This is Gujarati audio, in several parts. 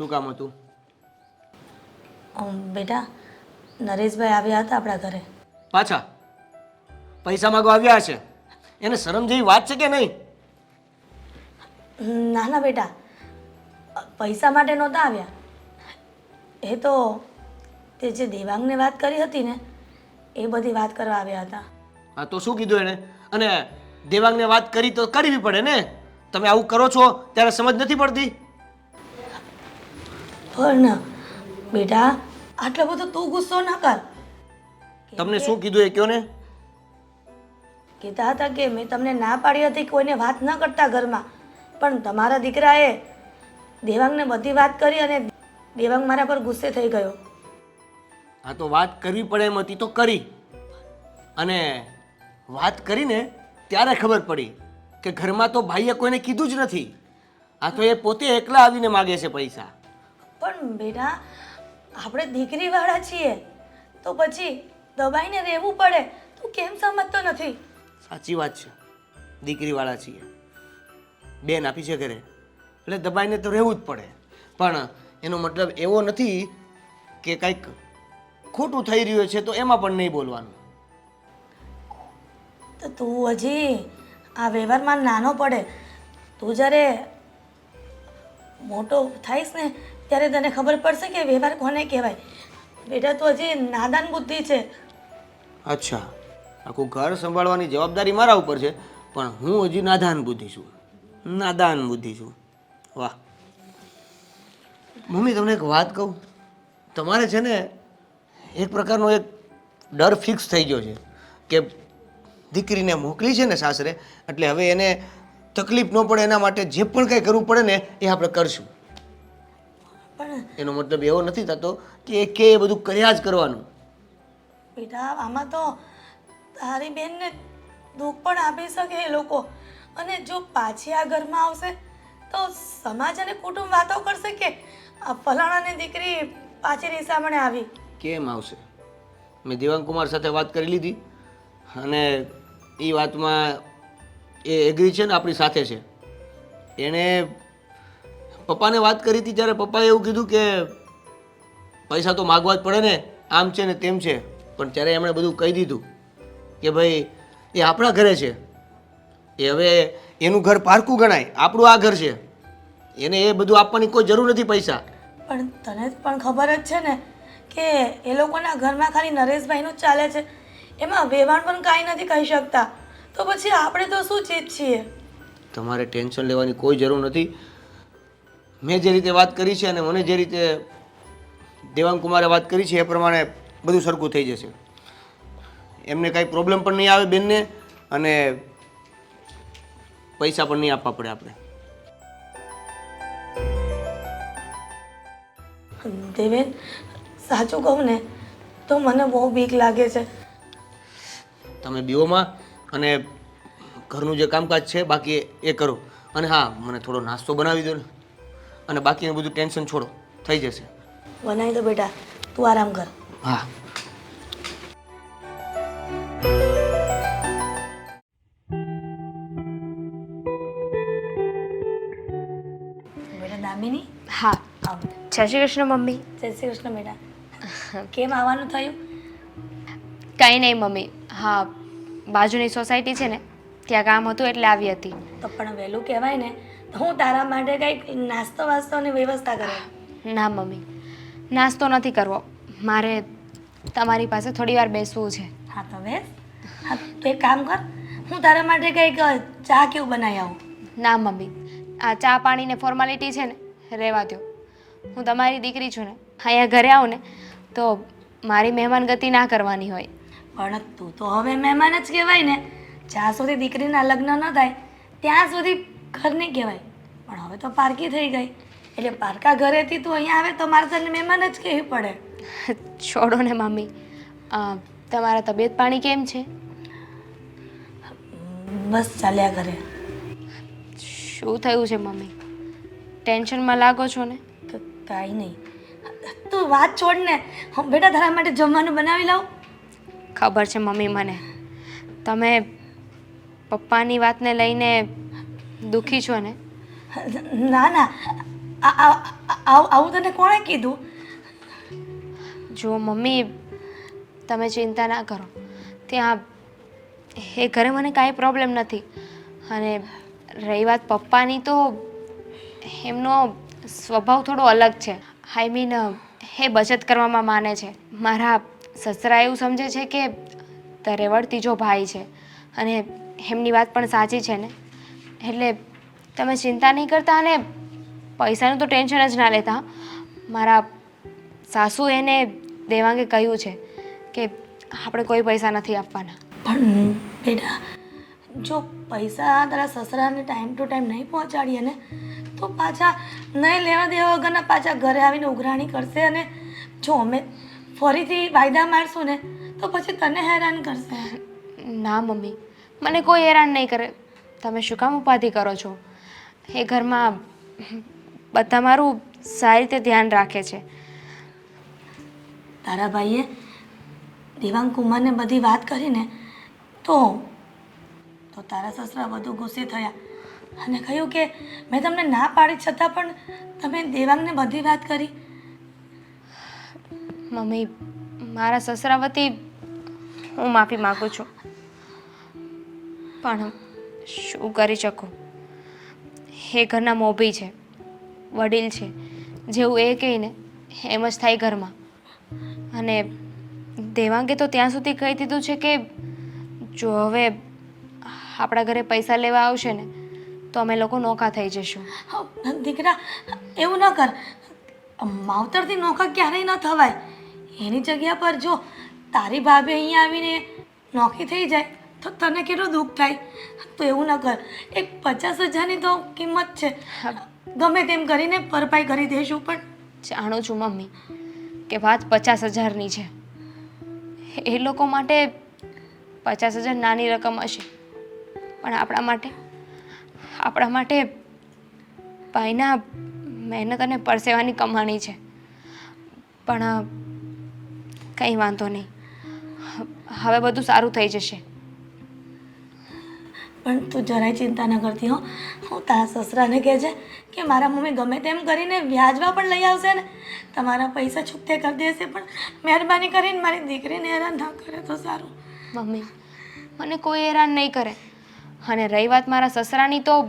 શું કામ હતું? બેટા નરેશભાઈ આવ્યા હતા આપણા ઘરે. પાછા? પૈસા માગવા આવ્યા છે. એને શરમ જેવી વાત છે કે નહીં? ના ના બેટા. પૈસા માટે નહોતા આવ્યા. એ તો તે જે દેવાંગને વાત કરી હતી ને એ બધી વાત કરવા આવ્યા હતા. હા તો શું કીધું એણે? અને દેવાંગને વાત કરી તો કરવી પડે ને? તમે આવું કરો છો ત્યારે સમજ નથી પડતી? પણ બેટા આટલો બધો તું ગુસ્સો ના કર. તમને શું કીધું એ કયો ને? કહેતા હતા કે મેં તમને ના પાડી હતી કોઈને વાત ન કરતા ઘરમાં. પણ તમારા દીકરાએ દેવાંગને બધી વાત કરી અને દેવાંગ મારા પર ગુસ્સે થઈ ગયો. હા તો વાત કરવી પડે એમ હતી તો કરી. અને વાત કરીને ત્યારે ખબર પડી કે ઘરમાં તો ભાઈએ કોઈને કીધું જ નથી. આ તો એ પોતે એકલા આવીને માગે છે પૈસા. પણ બેટા આપણે દીકરીવાળા છીએ તો પછી દબાઈને રહેવું પડે તું કેમ સમજતો નથી? સાચી વાત છે. દીકરીવાળા છીએ. બેન આપી છે ઘરે એટલે દબાઈને તો રહેવું જ પડે. પણ એનો મતલબ એવો નથી કે કંઈક ખોટું થઈ રહ્યું છે તો એમાં પણ નહીં બોલવાનું. તો તું હજી આ વ્યવહારમાં નાનો પડે તું જ્યારે મોટો થઈશ ને ત્યારે તને ખબર પડશે કે વ્યવહાર કોને કહેવાય? બેટા, તો હજી નાદાન બુદ્ધિ છે. અચ્છા. આખું ઘર સંભાળવાની જવાબદારી મારા ઉપર છે, પણ હું હજી નાદાન બુદ્ધિ છું. નાદાન બુદ્ધિ છું. વાહ. મમ્મી, તમને એક વાત કહું. તમારે છે ને એક પ્રકારનો એક ડર ફિક્સ થઈ ગયો છે કે દીકરીને મોકલી છે ને સાસરે, એટલે હવે એને તકલીફ ન પડે એના માટે જે પણ કંઈ કરવું પડે ને એ આપણે કરશું. એનો મતલબ એવો નથી થતો કે એ કે એ બધું કર્યા જ કરવાનું. બેટા આમાં તો તારી બેનને દુઃખ પણ આપી શકે એ લોકો. અને જો પાછી આ ઘરમાં આવશે તો સમાજ અને કુટુંબ વાતો કરશે કે આ ફલાણાની દીકરી પાછી રીસામણે આવી. કેમ આવશે? મેં દેવાંગ કુમાર સાથે વાત કરી લીધી અને એ વાતમાં એ એગ્રી છે ને આપણી સાથે છે. એણે પપ્પાને વાત કરી હતી ત્યારે પપ્પાએ એવું કીધું કે પૈસા તો માગવા જ પડે ને આમ છે ને તેમ છે. પણ ત્યારે એમણે બધું કહી દીધું કે ભાઈ એ આપણા ઘરે છે. એ હવે એનું ઘર પારકું ગણાય. આપણું આ ઘર છે. એને એ બધું આપવાની કોઈ જરૂર નથી પૈસા. પણ તને પણ ખબર જ છે ને કે એ લોકોના ઘરમાં ખાલી નરેશભાઈનું જ ચાલે છે. એમાં વેવાણ પણ કાંઈ નથી કહી શકતા. તો પછી આપણે તો શું ચીજ છીએ? તમારે ટેન્શન લેવાની કોઈ જરૂર નથી. મેં જે રીતે વાત કરી છે અને મને જે રીતે દેવાંગ કુમારે વાત કરી છે એ પ્રમાણે બધું સરખું થઈ જશે. એમને કાંઈ પ્રોબ્લેમ પણ નહીં આવે બેનને અને પૈસા પણ નહીં આપવા પડે આપણે. દેવેન સાચું કહું ને તો મને બહુ બીક લાગે છે. તમે બીઓમાં અને ઘરનું જે કામકાજ છે બાકી એ કરો. અને હા મને થોડો નાસ્તો બનાવી દો ને. અને બાકીનું બધું ટેન્શન છોડો. થઈ જશે. બનાવી દો બેટા તું આરામ કર. હા. બેટા દામિની? હા. આવ. જય શ્રી કૃષ્ણ મમ્મી. જય શ્રી કૃષ્ણ બેટા. કેમ આવવાનું થયું? કંઈ નહીં મમ્મી. હા બાજુની સોસાયટી છે ને ત્યાં કામ હતું એટલે આવી હતી. તો પણ વહેલું કહેવાય ને હું તારા માટે કંઈક નાસ્તો વાસ્તોની વ્યવસ્થા કરું. ના મમ્મી. નાસ્તો નથી કરવો. મારે તમારી પાસે થોડી વાર બેસવું છે. હા તો બેસ. હા તો એક કામ કર. હું તારા માટે કંઈક ચા કેવું બનાવી આવું? ના મમ્મી. આ ચા પાણીને ફોર્માલિટી છે ને રહેવા દો હું તમારી દીકરી છું ને અહીંયા ઘરે આવું ને તો મારી મહેમાન ગતિ ના કરવાની હોય. પણ તું તો હવે મહેમાન જ કહેવાય ને. જ્યાં સુધી દીકરીના લગ્ન ન થાય ત્યાં સુધી ઘર નહીં કહેવાય. પણ હવે તો પારકી થઈ ગઈ. એટલે પારકા ઘરેથી તું અહીંયા આવે તો મારે તને મહેમાન જ કહેવી પડે. છોડો ને મમ્મી તમારા તબિયત પાણી કેમ છે? બસ ચાલ્યા કરે. શું થયું છે મમ્મી ટેન્શનમાં લાગો છો ને? કાંઈ નહીં. તું વાત છોડ ને. બેટા તારા માટે જમવાનું બનાવી લાવ ખબર છે મમ્મી મને. તમે પપ્પાની વાતને લઈને દુઃખી છો ને? ના ના. આવું તને કોણે કીધું? જો મમ્મી, તમે ચિંતા ના કરો. ત્યાં એ ઘરે મને કાંઈ પ્રોબ્લેમ નથી. અને રહી વાત પપ્પાની તો એમનો સ્વભાવ થોડો અલગ છે. આઈ મીન એ બચત કરવામાં માને છે. મારા સસરા એવું સમજે છે કે તરેવડ ત્રીજો ભાઈ છે. અને એમની વાત પણ સાચી છે ને. એટલે તમે ચિંતા નહીં કરતા અને પૈસાનું તો ટેન્શન જ ના લેતા. મારા સાસુ એને દેવાંગે કહ્યું છે કે આપણે કોઈ પૈસા નથી આપવાના. પણ બેટા જો પૈસા તારા સસરાને ટાઈમ ટુ ટાઈમ નહીં પહોંચાડીએ ને તો પાછા નહીં લેવા દેવા વગરના પાછા ઘરે આવીને ઉઘરાણી કરશે અને જો અમે ફરીથી વાયદા મારશું ને તો પછી તને હેરાન કરશે. ના મમ્મી મને કોઈ હેરાન નહીં કરે. તમે શું કામ ઉપાધિ કરો છો? એ ઘરમાં બધા મારું સારી રીતે ધ્યાન રાખે છે. તારા ભાઈએ દેવાંગ કુમારને બધી વાત કરીને તો તો તારા સસરા વધુ ગુસ્સે થયા અને કહ્યું કે મેં તમને ના પાડી છતાં પણ તમે દેવાંગને બધી વાત કરી. મમ્મી મારા સસરા વતી હું માફી માગું છું. પણ શું કરી શકું? એ ઘરના મોભી છે વડીલ છે જેવું એ કહીને એમ જ થાય ઘરમાં. અને દેવાંગે તો ત્યાં સુધી કહી દીધું છે કે જો હવે આપણા ઘરે પૈસા લેવા આવશે ને તો અમે લોકો નોકા થઈ હઉ, દીકરા એવું ન કર. માવતરથી નોખા ક્યારેય ન થવાય. એની જગ્યા પર જો તારી ભાભી અહીંયા આવીને નોખી થઈ જાય તો તને કેટલું દુઃખ થાય? તો એવું ન કર. એક પચાસ હજારની તો કિંમત છે. ગમે તેમ કરીને ભરપાઈ કરી દઈશું પણ જાણું છું મમ્મી કે વાત પચાસ હજારની છે. એ લોકો માટે પચાસ હજાર નાની રકમ હશે. પણ આપણા માટે આપણા માટે ભાઈના મહેનત અને પરસેવાની કમાણી છે. પણ કંઈ વાંધો નહીં. હવે બધું સારું થઈ જશે. પણ તું જરાય ચિંતા ન કરતી હો. હું તારા સસરાને કહેજે કે મારા મમ્મી ગમે તેમ કરીને વ્યાજમાં પણ લઈ આવશે ને. તમારા પૈસા છૂટે કરી દેશે પણ મહેરબાની કરીને મારી દીકરીને હેરાન ન કરે તો સારું. મમ્મી મને કોઈ હેરાન નહીં કરે. અને રહી વાત મારા સસરાની તો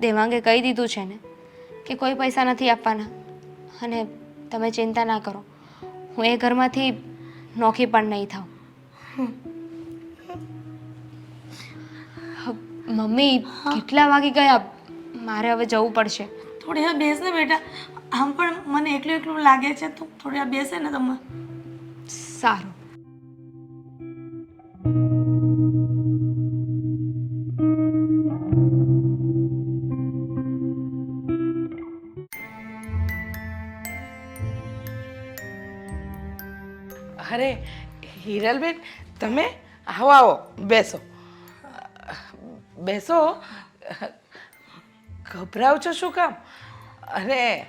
દેવાંગે કહી દીધું છે ને કે કોઈ પૈસા નથી આપવાના. અને તમે ચિંતા ના કરો. હું એ ઘરમાંથી નોખી પણ નહીં થાઉં. મમ્મી કેટલા વાગી ગયા? મારે હવે જવું પડશે. થોડી વાર બેસ ને બેટા. આમ પણ મને એકલું એકલું લાગે છે તું થોડી વાર બેસે ને તમે. સારું. અરે હિરલબેન તમે આવો આવો બેસો. બેસો. ગભરાવ છો શું કામ? અને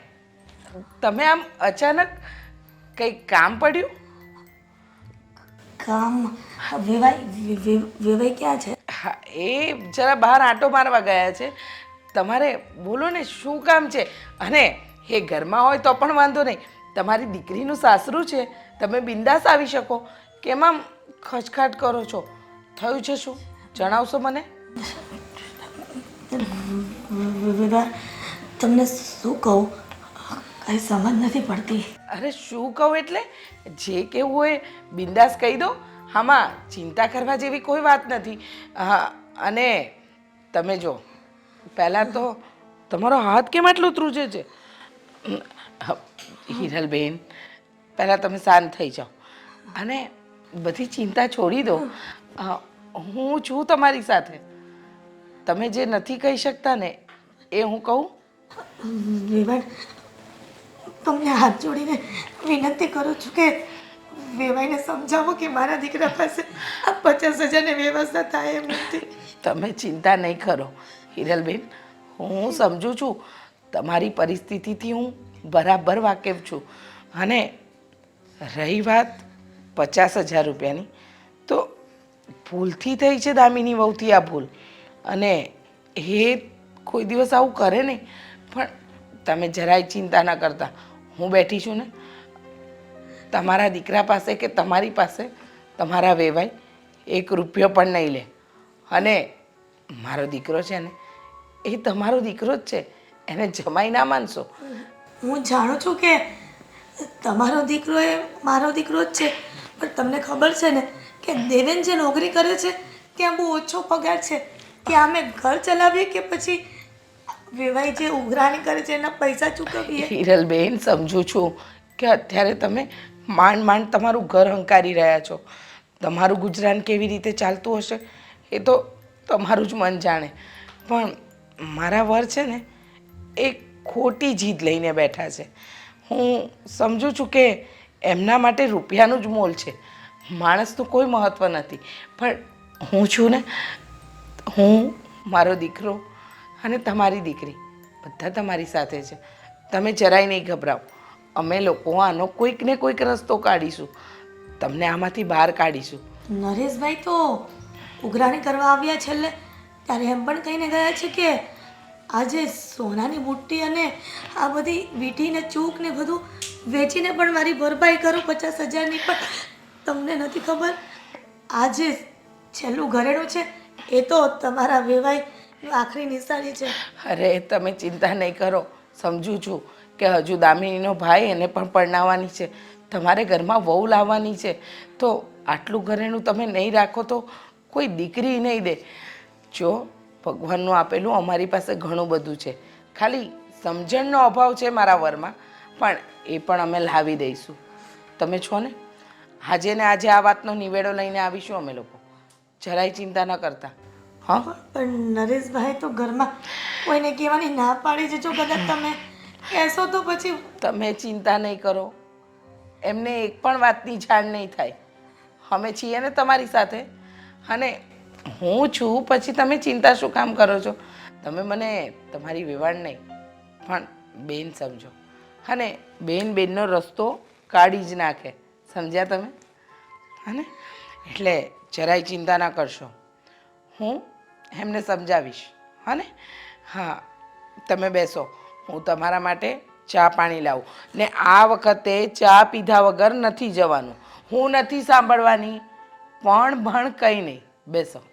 તમે આમ અચાનક કંઈ કામ પડ્યું? કામ? વિવાય વે- વે- ક્યાં છે? હા એ જરા બહાર આંટો મારવા ગયા છે. તમારે બોલો ને શું કામ છે? અને એ ઘરમાં હોય તો પણ વાંધો નહીં. તમારી દીકરીનું સાસરું છે. તમે બિંદાસ આવી શકો. કેમ આમ ખચખાટ કરો છો? થયું છે શું? જણાવશો મને? તમને શું કહું? કંઈ સમજ નથી પડતી. અરે શું કહું એટલે? જે કહેવું હોય, બિંદાસ કહી દો. હામાં, ચિંતા કરવા જેવી કોઈ વાત નથી. હા, અને તમે જો, પહેલાં તો તમારો હાથ કેમ આટલો ત્રુજે છે? હિરલબેન, પહેલાં તમે શાંત થઈ જાઓ. અને બધી ચિંતા છોડી દો. હું છું તમારી સાથે. તમે જે નથી કહી શકતા ને એ હું કહું? વેવાણ તમને હાથ જોડીને વિનંતી કરું છું કે વેવાઈને સમજાવો કે મારા દીકરા પાસે આ પચાસ હજારની વ્યવસ્થા થાય એમ નથી. તમે ચિંતા નહીં કરો હિરલબેન. હું સમજુ છું તમારી પરિસ્થિતિથી હું બરાબર વાકેફ છું. અને રહી વાત પચાસ હજાર રૂપિયાની. તો ભૂલથી થઈ છે દામિની વહુથી આ ભૂલ. અને એ કોઈ દિવસ આવું કરે નહીં. પણ તમે જરાય ચિંતા ન કરતા. હું બેઠી છું ને. તમારા દીકરા પાસે કે તમારી પાસે તમારા વેવાય એક રૂપિયો પણ નહીં લે. અને મારો દીકરો છે ને, એ તમારો દીકરો જ છે. એને જમાઈ ના માનશો. હું જાણું છું કે તમારો દીકરો એ મારો દીકરો જ છે. પણ તમને ખબર છે ને કે દેવેન જે નોકરી કરે છે, ત્યાં બહુ ઓછો પગાર છે. કે અમે ઘર ચલાવીએ કે પછી વેવાઈ જે ઉઘરાણી કરે છે, એના પૈસા ચૂકવીએ? હિરલબેન, સમજુ છું કે અત્યારે તમે માંડ માંડ તમારું ઘર હંકારી રહ્યા છો. તમારું ગુજરાન કેવી રીતે ચાલતું હશે, એ તો તમારું જ મન જાણે. પણ મારા વર છે ને એ ખોટી જીદ લઈને બેઠા છે. હું સમજુ છું કે એમના માટે રૂપિયાનું જ મોલ છે. માણસનું કોઈ મહત્ત્વ નથી. પણ હું છું ને હું, મારો દીકરો અને તમારી દીકરી, બધા તમારી સાથે છે. તમે જરાય નહીં ગભરાઓ અમે લોકો આનો કોઈક ને કોઈક રસ્તો કાઢીશું. તમને આમાંથી બહાર કાઢીશું. નરેશભાઈ તો ઉઘરાણી કરવા આવ્યા છેલ્લે, ત્યારે એમ પણ કહીને ગયા છે કે આજે સોનાની બુટ્ટી અને આ બધી વીટીને ચૂક ને બધું વેચીને પણ મારી ભરપાઈ કરું પચાસ હજારની, પણ તમને નથી ખબર? આજે છેલ્લું ઘરેણું છે એ તો તમારા વેવાઈ આખરી નિશાની છે. અરે, તમે ચિંતા નહીં કરો. સમજુ છું કે હજુ દામિનીનો ભાઈ એને પણ પરણાવવાની છે. તમારે ઘરમાં વહુ લાવવાની છે. તો આટલું ઘરેણું તમે નહીં રાખો તો કોઈ દીકરી નહીં દે. જો, ભગવાનનું આપેલું અમારી પાસે ઘણું બધું છે. ખાલી સમજણનો અભાવ છે મારા વરમાં, પણ એ પણ અમે લાવી દઈશું. તમે છો ને? આજે ને આજે આ વાતનો નિવેડો લઈને આવીશું અમે લોકો. જરાય ચિંતા ન કરતા. હા પણ નરેશભાઈ તો ઘરમાં કોઈને કહેવાની ના પાડી છે જો કદાચ તમે કહેશો તો પછી તમે ચિંતા નહીં કરો. એમને એક પણ વાતની જાણ નહીં થાય. અમે છીએ ને તમારી સાથે. અને હું છું પછી તમે ચિંતા શું કામ કરો છો? તમે મને તમારી વેવાણ નહીં પણ બેન સમજો. અને બેન બેનનો રસ્તો કાઢી જ નાખે. સમજ્યા તમે? અને એટલે જરાય ચિંતા ના કરશો. હું એમને સમજાવીશ. હા હા, તમે બેસો. હું તમારા માટે ચા પાણી લાવું. ને આ વખતે ચા પીધા વગર નથી જવાનું. હું નથી સાંભળવાની. પણ ભણ કંઈ નહીં. બેસો.